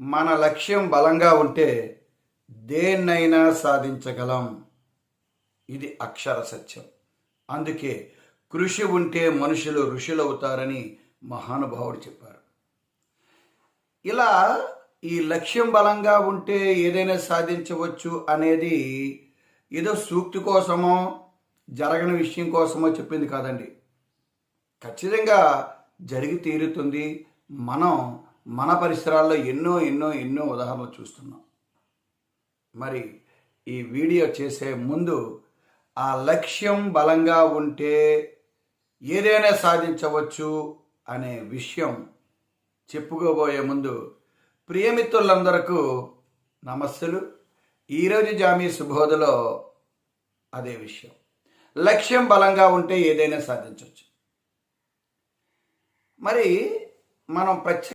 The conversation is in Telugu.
మన లక్ష్యం బలంగా ఉంటే దేన్నైనా సాధించగలం. ఇది అక్షర సత్యం. అందుకే కృషి ఉంటే మనుషులు ఋషులవుతారని మహానుభావుడు చెప్పారు. ఇలా ఈ లక్ష్యం బలంగా ఉంటే ఏదైనా సాధించవచ్చు అనేది ఏదో సూక్తి కోసమో జరగని విషయం కోసమో చెప్పింది కాదండి. ఖచ్చితంగా జరిగి తీరుతుంది. మనం మన పరిసరాల్లో ఎన్నో ఎన్నో ఎన్నో ఉదాహరణలు చూస్తున్నాం. మరి ఈ వీడియో చేసే ముందు ఆ లక్ష్యం బలంగా ఉంటే ఏదైనా సాధించవచ్చు అనే విషయం చెప్పుకోబోయే ముందు ప్రియమిత్రులందరకు నమస్సులు. ఈరోజు జామీ సుబోధలో అదే విషయం. లక్ష్యం బలంగా ఉంటే ఏదైనా సాధించవచ్చు. మరి మనం ప్రత్యేక